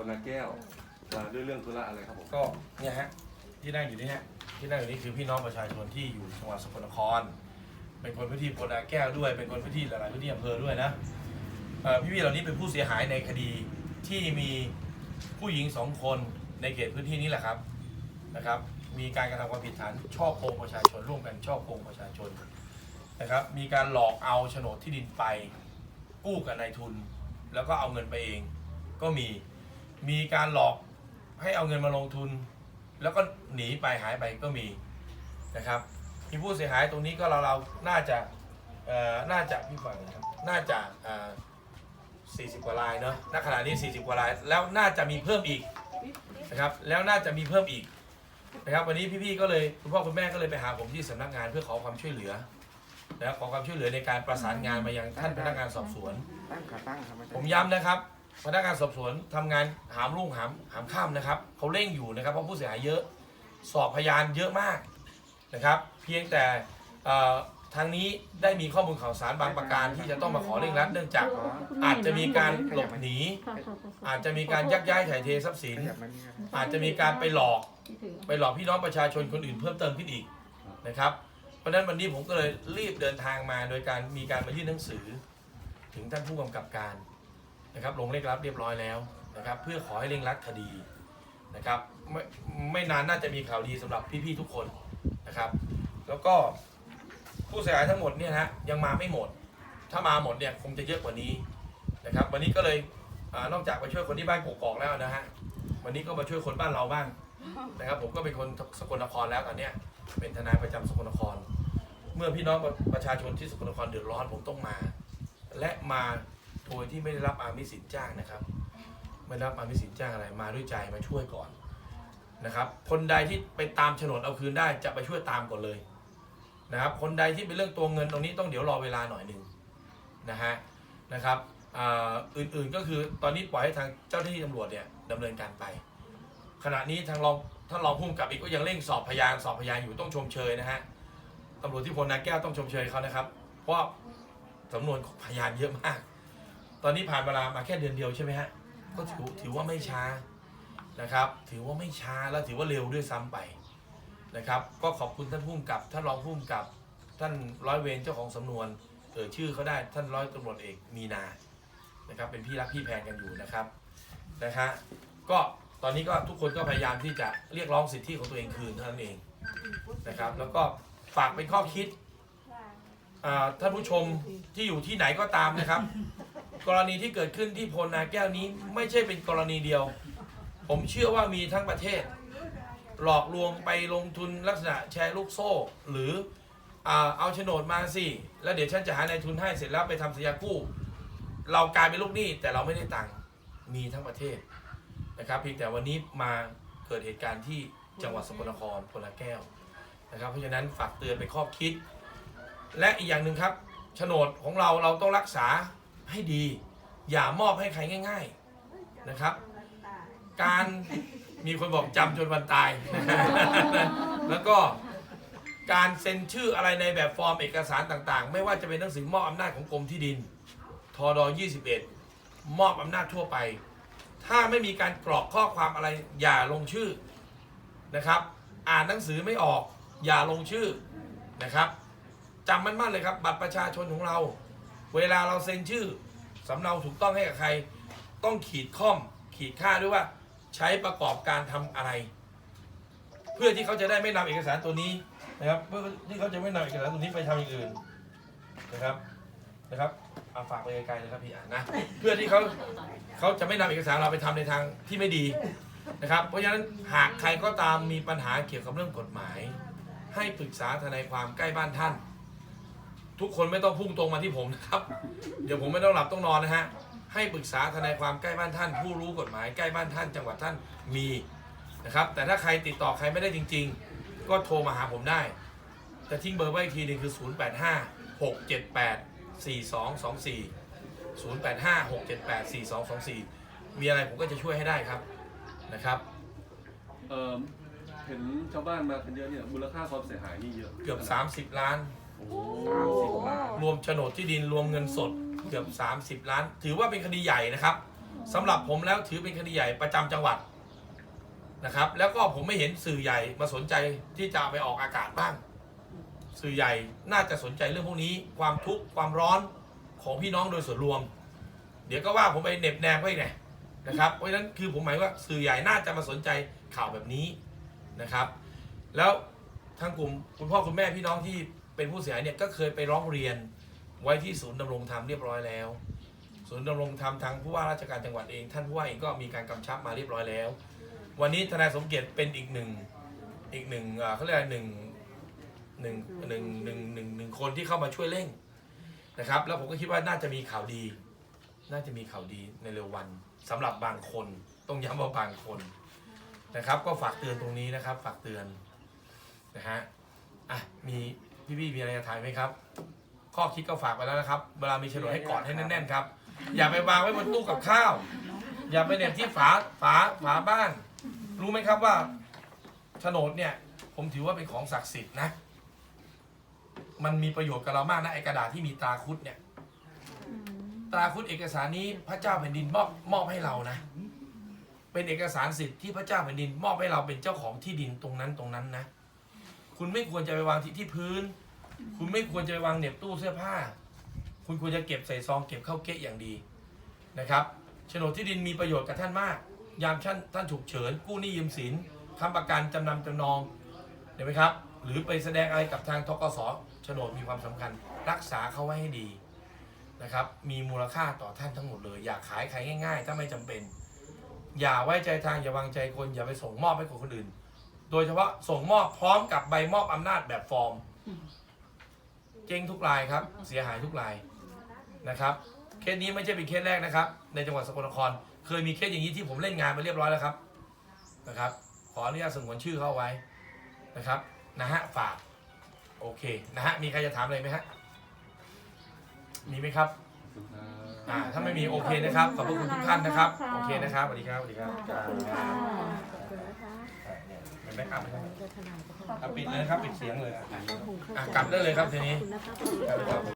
คนนาแก้วมาด้วยเรื่องธุระอะไรครับผมก็เนี่ยฮะที่นั่งอยู่นี่ฮะที่นั่งอยู่นี่คือพี่น้องประชาชนที่อยู่จังหวัดสกลนคร เป็นคนพื้นที่โพนาแก้วด้วย เป็นคนพื้นที่หลายๆพื้นที่อำเภอด้วยนะเอ่อพี่ๆเหล่านี้เป็นผู้เสียหายในคดีที่มีผู้หญิงสองคนในเขตพื้นที่นี้แหละครับนะครับ มีการกระทำความผิดฐานช่อโกงประชาชนร่วมกันช่อโกงประชาชนนะครับ มีการหลอกเอาโฉนดที่ดินไปกู้กับนายทุน แล้วก็เอาเงินไปเอง ก็มี มีการหลอกให้เอาเงินมาลงทุน แล้วก็หนีไปหายไปก็มีนะครับ มีผู้เสียหายตรงนี้ก็เราเราๆน่าจะเอ่อน่าจะพี่ฝั่งนะครับน่าจะเอ่อ40 กว่ารายเนาะณขณะนี้ 40 กว่าราย แล้วน่าจะมีเพิ่มอีกนะครับแล้วน่าจะมีเพิ่มอีกนะครับวันนี้พี่ๆก็เลยคุณพ่อคุณแม่ก็เลยไปหาผมที่สำนักงานเพื่อขอความช่วยเหลือนะครับขอความช่วยเหลือในการประสานงานมายังท่านพนักงานสอบสวนตั้งขาตั้งครับอาจารย์ผมย้ำนะครับ พนักงานสอบสวนทำงานหามรุ่งหามหามค่ำนะครับเขาเร่งอยู่นะครับเพราะผู้เสียหายเยอะสอบพยานเยอะมากนะครับ เพียงแต่เอ่อทางนี้ได้มีข้อมูลข่าวสารบางประการที่จะต้องมาขอเร่งรัดเนื่องจากอาจจะมีการหลบหนี อาจจะมีการยักย้ายถ่ายเททรัพย์สินขยับมานี่ครับอาจจะมีการไปหลอก ไปหลอกพี่น้องประชาชนคนอื่นเพิ่มเติมขึ้นอีกนะครับเพราะฉะนั้นวันนี้ผมก็เลยรีบเดินทางมาโดยการมีการมายื่นหนังสือ ถึงท่านผู้กำกับการ นะครับลงเลขรับเรียบร้อยแล้วนะครับ เพื่อขอให้เร่งรัดคดีนะครับไม่ไม่นานน่าจะมีข่าวดีสำหรับพี่ๆทุกคนนะครับ แล้วก็ผู้เสียหายทั้งหมดเนี่ยนะฮะยังมาไม่หมด ถ้ามาหมดเนี่ยคงจะเยอะกว่านี้นะครับ วันนี้ก็เลยอานอกจากไปช่วยคนที่บ้านกกอกแล้วนะฮะวันนี้ก็มาช่วยคนบ้านเราบ้างนะครับ ผมก็เป็นคนสกลนครแล้วตอนเนี้ยเป็นทนายประจำสกลนคร เมื่อพี่น้องประชาชนที่สกลนครเดือดร้อนผมต้องมา และมา โดยที่ไม่ได้รับอามิสินจ้างนะครับ ไม่ได้รับอามิสินจ้างอะไรมาด้วยใจมาช่วยก่อนนะครับ คนใดที่ไปตามโฉนดเอาคืนได้จะไปช่วยตามก่อนเลยนะครับคนใดที่เป็นเรื่องตัวเงินตรงนี้ต้องเดี๋ยวรอเวลาหน่อยหนึ่งนะฮะนะครับอื่นๆก็คือตอนนี้ปล่อยให้ทางเจ้าหน้าที่ตำรวจเนี่ยดำเนินการไป ขณะนี้ทางรองท่านรองผู้กำกับอีกก็ยังเร่งสอบพยานสอบพยานอยู่ต้องชมเชยนะฮะตำรวจที่พลนาแก้วต้องชมเชยเขานะครับ เพราะสำนวนของพยานเยอะมาก ตอนนี้ผ่านเวลามาแค่เดือนเดียวใช่ไหมฮะ ก็ถือถือว่าไม่ช้านะครับ ถือว่าไม่ช้าแล้วถือว่าเร็วด้วยซ้ำไปนะครับ ก็ขอบคุณท่านผู้กำกับท่านรองผู้กำกับ ท่านร้อยเวรเจ้าของสำนวนเอ่ยชื่อเขาได้ท่านร้อยตำรวจเอกมีนานะครับ เป็นพี่รักพี่แพงกันอยู่นะครับนะฮะก็ตอนนี้ก็ทุกคนก็พยายามที่จะเรียกร้องสิทธิของตัวเองคืนเท่านั้นเองนะครับ แล้วก็ฝากเป็นข้อคิดอ่าท่านผู้ชมที่อยู่ที่ไหนก็ตามนะครับ กรณีที่เกิดขึ้นที่พลนาแก้วนี้ไม่ใช่เป็นกรณีเดียว ผมเชื่อว่ามีทั้งประเทศ หลอกลวงไปลงทุนลักษณะแชร์ลูกโซ่ หรือเอาโฉนดมาสิ แล้วเดี๋ยวฉันจะหานายทุนให้เสร็จแล้วไปทำสัญญากู้ เรากลายเป็นลูกหนี้แต่เราไม่ได้ตังค์มีทั้งประเทศนะครับเพียงแต่วันนี้มาเกิดเหตุการณ์ที่จังหวัดสกลนครพลนาแก้วนะครับ เพราะฉะนั้นฝากเตือนเป็นข้อคิด และอีกอย่างหนึ่งครับโฉนดของเราเราต้องรักษา ให้ดี อย่ามอบให้ใครง่าย ๆนะครับ การมีคนบอกจำจนวันตาย แล้วก็การเซ็นชื่ออะไรในแบบฟอร์มเอกสารต่างๆ ไม่ว่าจะเป็นหนังสือมอบอำนาจของกรมที่ดินทอดอ21 มอบอำนาจทั่วไป ถ้าไม่มีการกรอกข้อความอะไรอย่าลงชื่อนะครับ อ่านหนังสือไม่ออกอย่าลงชื่อนะครับจำมันมั่นเลยครับ บัตรประชาชนของเรา เวลาเราเซ็นชื่อสำเนาถูกต้องให้กับใคร ต้องขีดข้อม ขีดค่าด้วยว่าใช้ประกอบการทำอะไร เพื่อที่เขาจะได้ไม่นำเอกสารตัวนี้นะครับเพื่อที่เขาจะไม่นำเอกสารตัวนี้ไปทำอย่างอื่นนะครับนะครับเอาฝากไปไกลๆเลยครับพี่อ่านนะเพื่อที่เขาเขาจะไม่นำเอกสารเราไปทำในทางที่ไม่ดีนะครับ เพราะฉะนั้นหากใครก็ตามมีปัญหาเกี่ยวกับเรื่องกฎหมาย ให้ปรึกษาทนายความใกล้บ้านท่าน ทุกคนไม่ต้องพุ่งตรงมาที่ผมนะครับ เดี๋ยวผมไม่ต้องหลับต้องนอนนะฮะ ให้ปรึกษาทนายความใกล้บ้านท่าน ผู้รู้กฎหมายใกล้บ้านท่าน จังหวัดท่านมีนะครับ แต่ถ้าใครติดต่อใครไม่ได้จริง ๆ ก็โทรมาหาผมได้จะทิ้งเบอร์ไว้อีกทีหนึงคือ 085 678 4224 085 678 4224 มีอะไรผมก็จะช่วยให้ได้ครับนะครับ เอ่อเห็นชาวบ้านมากันเยอะเนี่ยมูลค่าความเสียหายนี่เยอะ เกือบ 30 ล้านโอ้โห สามสิบล้านรวมโฉนดที่ดินรวมเงินสดเกือบ 30 ล้าน ถือว่าเป็นคดีใหญ่นะครับสำหรับผมแล้วถือเป็นคดีใหญ่ประจำจังหวัดนะครับ แล้วก็ผมไม่เห็นสื่อใหญ่มาสนใจที่จะเอาไปออกอากาศบ้าง สื่อใหญ่น่าจะสนใจเรื่องพวกนี้ ความทุกข์ความร้อนของพี่น้องโดยส่วนรวม เดี๋ยวก็ว่าผมไปเหน็บแนมไว้ไงนะครับเพราะฉะนั้นคือผมหมายว่าสื่อใหญ่น่าจะมาสนใจข่าวแบบนี้นะครับ แล้วทางกลุ่มคุณพ่อคุณแม่พี่น้องที่ เป็นผู้เสียหายเนี่ยก็เคยไปร้องเรียนไว้ที่ศูนย์ดำรงธรรมเรียบร้อยแล้ว ศูนย์ดำรงธรรมทางผู้ว่าราชการจังหวัดเอง ท่านผู้ว่าเองก็มีการกำชับมาเรียบร้อยแล้ว วันนี้ทนายสมเกียรติเป็นอีกหนึ่งอีกหนึ่งเขาเรียกหนึ่งหนึ่งหนึ่งหนึ่งหนึ่งหนึ่งคนที่เข้ามาช่วยเร่งนะครับ แล้วผมก็คิดว่าน่าจะมีข่าวดี น่าจะมีข่าวดีในเร็ววันสำหรับบางคนต้องย้ำว่าบางคนนะครับ ก็ฝากเตือนตรงนี้นะครับ ฝากเตือนนะฮะอะมี พี่ๆมีอะไรจะถามไหมครับ ข้อคิดก็ฝากไปแล้วนะครับ เวลามีโฉนดให้กอดให้แน่นๆครับ อย่าไปวางไว้บนตู้กับข้าว อย่าไปเหน็บที่ฝาฝาฝาบ้าน รู้ไหมครับว่าโฉนดเนี่ย ผมถือว่าเป็นของศักดิ์สิทธิ์นะ มันมีประโยชน์กับเรามากนะไอ้กระดาษที่มีตราครุดเนี่ย ตราครุดเอกสารนี้พระเจ้าแผ่นดินมอบมอบให้เรานะ เป็นเอกสารสิทธิ์ที่พระเจ้าแผ่นดินมอบให้เราเป็นเจ้าของที่ดินตรงนั้นตรงนั้นนะ คุณไม่ควรจะไปวางที่ที่พื้น คุณไม่ควรจะไปวางเหน็บตู้เสื้อผ้า คุณควรจะเก็บใส่ซองเก็บเข้าเก๊ะอย่างดีนะครับโฉนดที่ดินมีประโยชน์กับท่านมาก ยามท่านท่านฉุกเฉิน กู้หนี้ยืมสินค้ำประกันจำนำจำนองเห็นไหมครับ หรือไปแสดงอะไรกับทางทกสโฉนดมีความสำคัญ รักษาเขาไว้ให้ดีนะครับ มีมูลค่าต่อท่านทั้งหมดเลย อย่าขายใครง่าย ๆ ถ้าไม่จำเป็น อย่าไว้ใจทางอย่าวางใจคน อย่าไปส่งมอบให้คนอื่น โดยเฉพาะส่งมอบพร้อมกับใบมอบอำนาจแบบฟอร์ม เจ๊งทุกรายครับ เสียหายทุกรายนะครับ เคสนี้ไม่ใช่เป็นเคสแรกนะครับ ในจังหวัดสกลนคร เคยมีเคสอย่างนี้ที่ผมเล่นงานไปเรียบร้อยแล้วครับนะครับ ขออนุญาตสงวนชื่อเข้าไว้นะครับนะฮะฝากโอเคนะฮะมีใครจะถามอะไรไหมฮะมีไหมครับอ่าถ้าไม่มีโอเคนะครับขอบพระคุณทุกท่านนะครับโอเคนะครับสวัสดีครับสวัสดีครับ ขอบคุณค่ะขอบคุณนะคะ เป็นแบ็คอัพนะครับเจ้าทนายก็ขอบอะคุณปิดเลยนะครับปิดเสียงเลยอะขอบคุณอะกลับได้เลยครับทีนี้ขอบคุณนะคะ